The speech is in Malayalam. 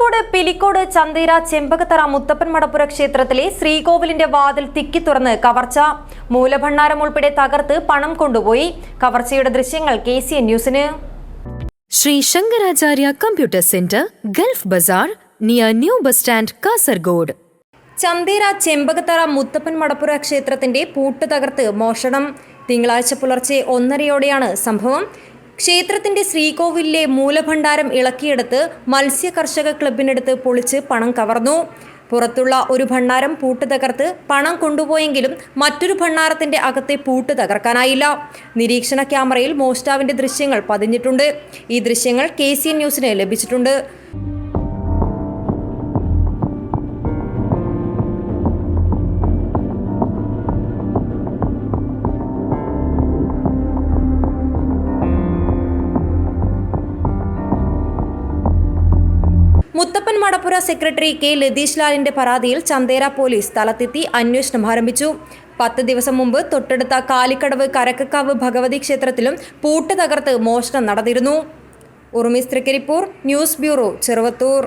കാസർഗോഡ് പിലിക്കോട് ചന്തീര ചെമ്പകത്തറ മുത്തപ്പൻ മടപ്പുര ക്ഷേത്രത്തിലെ ശ്രീകോവിലിന്റെ വാതിൽ തിക്കി തുറന്ന് കവർച്ച. മൂലഭണ്ഡാരം ഉൾപ്പെടെ തകർത്ത് പണം കൊണ്ടുപോയി. കവർച്ചയുടെ ദൃശ്യങ്ങൾ കെ സി എൻ ന്യൂസിന്. Sri Shankaracharya computer centre Gulf bazaar near new bus stand Kasaragod. Chanthera Chembakathara Muthappan Madappura ക്ഷേത്രത്തിന്റെ പൂട്ട് തകർത്ത് മോഷണം. തിങ്കളാഴ്ച പുലർച്ചെ ഒന്നരയോടെയാണ് സംഭവം. ക്ഷേത്രത്തിന്റെ ശ്രീകോവിലിലെ മൂലഭണ്ഡാരം ഇളക്കിയെടുത്ത് മത്സ്യ കർഷക ക്ലബിനടുത്ത് പൊളിച്ച് പണം കവർന്നു. പുറത്തുള്ള ഒരു ഭണ്ണാരം പൂട്ട് തകർത്ത് പണം കൊണ്ടുപോയെങ്കിലും മറ്റൊരു ഭണ്ണാരത്തിന്റെ അകത്തെ പൂട്ട് തകർക്കാനായില്ല. നിരീക്ഷണ ക്യാമറയിൽ മോഷ്ടാവിന്റെ ദൃശ്യങ്ങൾ പതിഞ്ഞിട്ടുണ്ട്. ഈ ദൃശ്യങ്ങൾ കെ ന്യൂസിന് ലഭിച്ചിട്ടുണ്ട്. മുത്തപ്പൻ മടപ്പുര സെക്രട്ടറി കെ ലതീഷ് ലാലിന്റെ പരാതിയിൽ ചന്തേര പോലീസ് സ്ഥലത്തെത്തി അന്വേഷണം ആരംഭിച്ചു. പത്ത് ദിവസം മുമ്പ് തൊട്ടടുത്ത കാലിക്കടവ് കരക്കക്കാവ് ഭഗവതി ക്ഷേത്രത്തിലും പൂട്ട് തകർത്ത് മോഷണം നടന്നിരുന്നു. Urumis Trikaripur news bureau Cheruvathur.